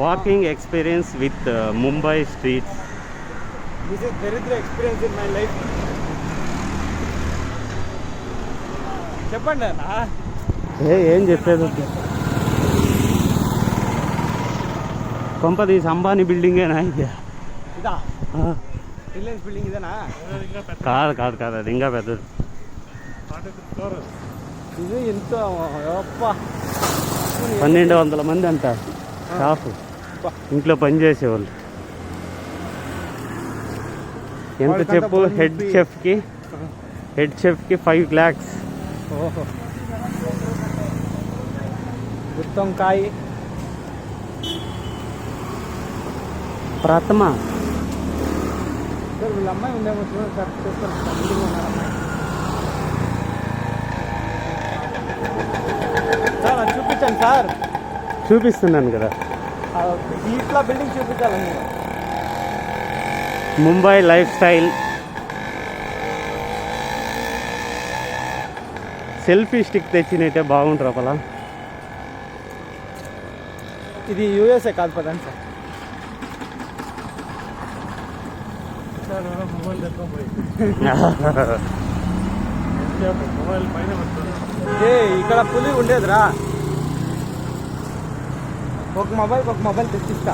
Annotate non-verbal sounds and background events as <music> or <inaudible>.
Walking experience with Mumbai streets this is దరిద్ర experience in my life చెప్పండి అన్న. ఏ ఏం చెప్పేది? కొంప తీసి అంబానీ బిల్డింగేనా ఇది? రిలయన్స్ బిల్డింగ్ ఇదేనా? కాదు కాదు కాదు అది ఇంకా పెద్దది. ఇది ఎంత అప్ప పన్నెండు వందల మంది అంట స్టాఫ్ ఇంట్లో పని చేసేవాళ్ళు. ఎంత చెప్పు? హెడ్. షెఫ్కి హెడ్ షెఫ్కి ఫైవ్ ల్యాక్స్ గుత్తొంకాయ ప్రథమ. సార్ వీళ్ళ అమ్మాయి ఉందేమో సార్ సార్ చూపించండి సార్. చూపిస్తున్నాను కదా. ఇట్లా బిల్డింగ్ చూపించాలండి Mumbai lifestyle. Selfie stick తెచ్చినట్టే బాగుంటారు అపలా ఇది యూఎస్ఏ కాదు పదండి సార్ <laughs> ఏ ఇక్కడ పులి ఉండేదిరా. ఒక మొబైల్ ఒక మొబైల్ తెచ్చిస్తా.